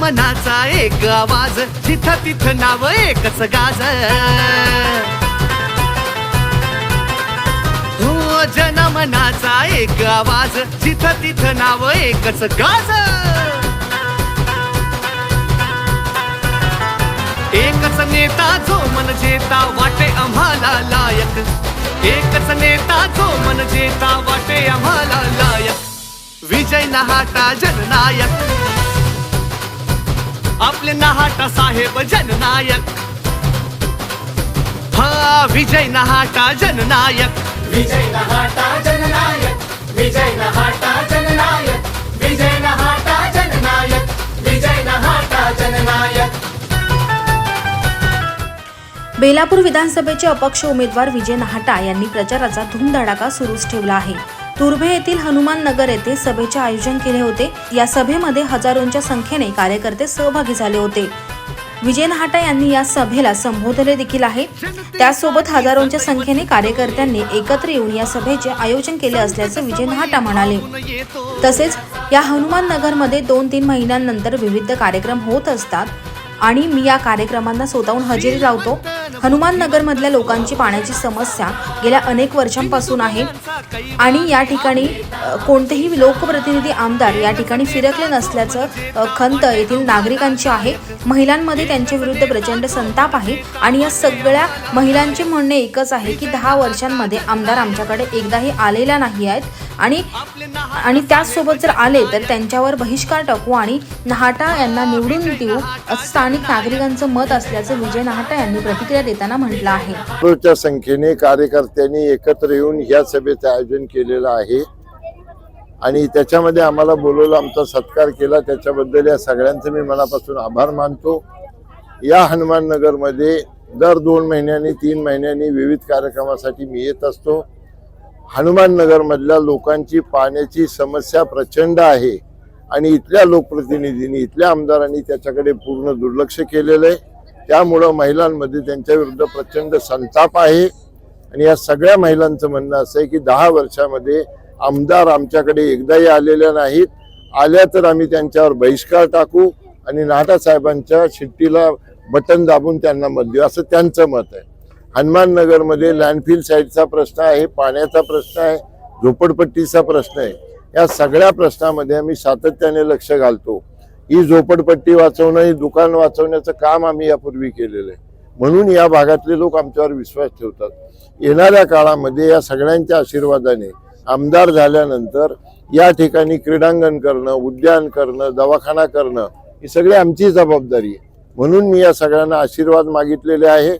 मनाचा एक आवाज तिथ तिथ नाव एकच गाज. हो जनमनाचा एक आवाज जिथं तिथ नाव एकच गाज. एकच नेता जो मन जेता वाटे आम्हाला लायक. एकच नेता जो मन जेता वाटे आम्हाला लायक. विजय नहाटा जननायक. आपले नहाटा साहेब जननायक. हा विजय नहाटा जननायक. विजय नहाटा जननायक. विजय नहाटा जननायक. विजय नहाटा जननायक. विजय नहाटा जननायक. बेलापूर विधानसभेचे अपक्ष उमेदवार विजय नाहटा यांनी प्रचाराचा धूमधडाका सुरूच ठेवला आहे. तुर्भे येथील हनुमान नगर येथे सभेचे आयोजन केले होते. या सभेमध्ये हजारोंच्या संख्येने कार्यकर्ते सहभागी झाले होते. विजय नाहटा यांनी या सभेला संबोधले देखील आहे. त्यासोबत हजारोंच्या संख्येने कार्यकर्त्यांनी एकत्र येऊन या सभेचे आयोजन केले असल्याचं विजय नाहटा म्हणाले. तसेच या हनुमान नगरमध्ये दोन तीन महिन्यांनंतर विविध कार्यक्रम होत असतात आणि मी या कार्यक्रमांना स्वतःहून हजेरी लावतो. हनुमाननगरमधल्या लोकांची पाण्याची समस्या गेल्या अनेक वर्षांपासून आहे. आणि या ठिकाणी कोणतेही लोकप्रतिनिधी आमदार या ठिकाणी फिरकले नसल्याचं खंत येथील नागरिकांची आहे. महिलांमध्ये त्यांच्या विरुद्ध प्रचंड संताप आहे. आणि या सगळ्या महिलांचे म्हणणे एकच आहे की दहा वर्षांमध्ये आमदार आमच्याकडे एकदाही आलेल्या नाही आहेत. आणि आणि त्याचसोबत जर आले तर त्यांच्यावर बहिष्कार टाकू आणि नहाटा यांना निवडून देऊ असं स्थानिक नागरिकांचं मत असल्याचं विजय नहाटा यांनी प्रतिक्रिया देताना म्हटलं आहे. हजारोच्या संख्येने कार्यकर्त्यांनी एकत्र येऊन ह्या सभेचं आयोजन केलेलं आहे. आणि त्याच्यामध्ये आम्हाला बोलवलं आमचा सत्कार केला. त्याच्याबद्दल या सगळ्यांचे मी मनापासून आभार मानतो. या हनुमान नगरमध्ये दर दोन महिन्यांनी तीन महिन्यांनी विविध कार्यक्रमासाठी मी येत असतो. हनुमान नगरमधल्या लोकांची पाण्याची समस्या प्रचंड आहे. आणि इथल्या लोकप्रतिनिधींनी इथल्या आमदारांनी त्याच्याकडे पूर्ण दुर्लक्ष केलेलं आहे. त्यामुळं महिलांमध्ये त्यांच्या विरुद्ध प्रचंड संताप आहे. आणि या सगळ्या महिलांचं म्हणणं असं आहे की दहा वर्षामध्ये आमदार आमच्याकडे एकदाही आलेल्या नाहीत. आल्या तर आम्ही त्यांच्यावर बहिष्कार टाकू आणि नाटा साहेबांच्या शिट्टीला बटन दाबून त्यांना मत देऊ. असं त्यांचं मत आहे. हनुमाननगरमध्ये लँडफिल साईडचा प्रश्न आहे पाण्याचा प्रश्न आहे झोपडपट्टीचा प्रश्न आहे. या सगळ्या प्रश्नामध्ये आम्ही सातत्याने लक्ष घालतो. ही झोपडपट्टी वाचवणं ही दुकान वाचवण्याचं काम आम्ही यापूर्वी केलेलं आहे. म्हणून या भागातले लोक आमच्यावर विश्वास ठेवतात. येणाऱ्या काळामध्ये या सगळ्यांच्या आशीर्वादाने आमदार झाल्यानंतर या ठिकाणी क्रीडांगण करणं उद्यान करणं दवाखाना करणं ही सगळी आमची जबाबदारी आहे. म्हणून मी या सगळ्यांना आशीर्वाद मागितलेले आहे.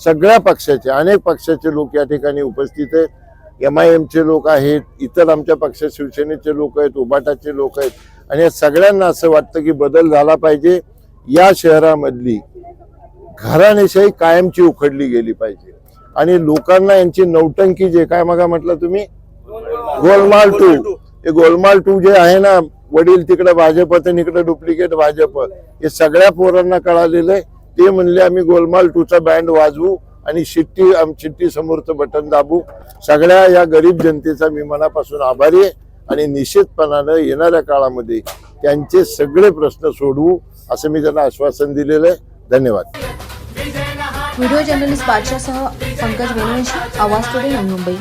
सगळ्या पक्षाचे अनेक पक्षाचे लोक या ठिकाणी उपस्थित आहेत. एम आय एमचे लोक आहेत इतर आमच्या पक्षात शिवसेनेचे लोक आहेत उबाटाचे लोक आहेत. आणि या सगळ्यांना असं वाटतं की बदल झाला पाहिजे. या शहरामधली घराणेशाही कायमची उखडली गेली पाहिजे. आणि लोकांना यांची नौटंकी जे काय मगा म्हटलं तुम्ही? गोलमाल टू. हे गोलमाल टू जे आहे ना वडील तिकडे भाजप तर इकडे डुप्लिकेट भाजप हे सगळ्या पोरांना कळालेलं आहे. ते म्हणले आम्ही गोलमाल टूचा बँड वाजवू आणि शिट्टी आम- शिट्टी समोरचं बटन दाबू. सगळ्या या गरीब जनतेचा मी मनापासून आभारी आहे. आणि निश्चितपणानं येणाऱ्या काळामध्ये त्यांचे सगळे प्रश्न सोडवू असं मी त्यांना आश्वासन दिलेलं आहे. धन्यवाद. व्हिडिओ जर्नलिस्ट बादशाहसह पंकज वेणुवंशी आवाज टुडे मुंबई.